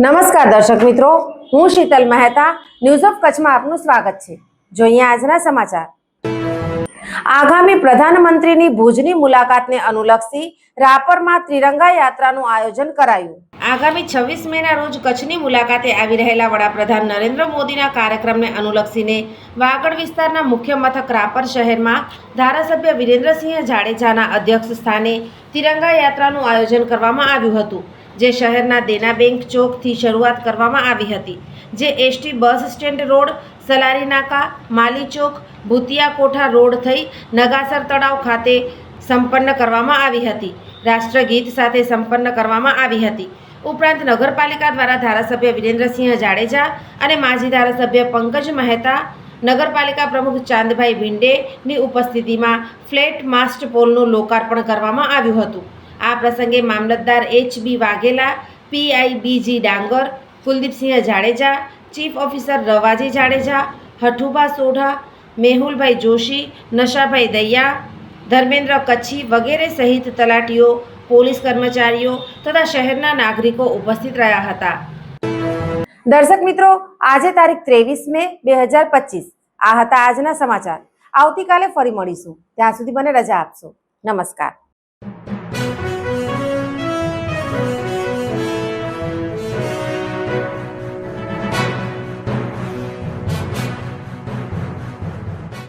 નમસ્કાર દર્શક મિત્રો, હું શીતલ મહેતા ન્યૂઝ ઓફ કચ્છમાં આપનું સ્વાગત છે. જોઈએ આજના સમાચાર. આગામી પ્રધાનમંત્રીની ભુજની મુલાકાતને અનુલક્ષી રાપરમાં ત્રિરંગા યાત્રાનું આયોજન કરાયું. આગામી છવ્વીસ મેના રોજ કચ્છની મુલાકાતે આવી રહેલા વડાપ્રધાન નરેન્દ્ર મોદીના કાર્યક્રમને અનુલક્ષીને વાગડ વિસ્તારના મુખ્ય મથક રાપર શહેરમાં ધારાસભ્ય વિરેન્દ્રસિંહ જાડેજાના અધ્યક્ષ સ્થાને તિરંગા યાત્રાનું આયોજન કરવામાં આવ્યું હતું. જે શહેરના દેના બેંક ચોકથી શરૂઆત કરવામાં આવી હતી, જે ST bus stand road Salari નાકા માલી ચોક ભૂતિયા કોઠા રોડ થઈ નગાસર તળાવ ખાતે સંપન્ન કરવામાં આવી હતી. રાષ્ટ્રગીત સાથે સંપન્ન કરવામાં આવી હતી. ઉપરાંત નગરપાલિકા દ્વારા ધારાસભ્ય વિરેન્દ્રસિંહ જાડેજા અને માજી ધારાસભ્ય પંકજ મહેતા, નગરપાલિકા પ્રમુખ ચાંદભાઈ ભીંડેની ઉપસ્થિતિમાં ફ્લેટ માસ્ટ પોલનું લોકાર્પણ કરવામાં આવ્યું હતું. આ પ્રસંગે મામલતદાર H B Vaghela PI B G Dangar, Kuldeepsinh Jadeja, chief officer Ravaji Jadeja, Hathubha Sodha, Mehulbhai Joshi, Nashabhai Daiya, Dharmendra Kachchhi વગેરે સહિત તલાટીઓ, પોલીસ કર્મચારીઓ તથા શહેરના નાગરિકો ઉપસ્થિત રહ્યા હતા. દર્શક મિત્રો, આજે તારીખ ત્રેવીસ મે બે હજાર પચીસ. આ હતા આજના સમાચાર. આવતીકાલે ફરી મળીશું. ત્યાં સુધી મને રજા આપશો. નમસ્કાર.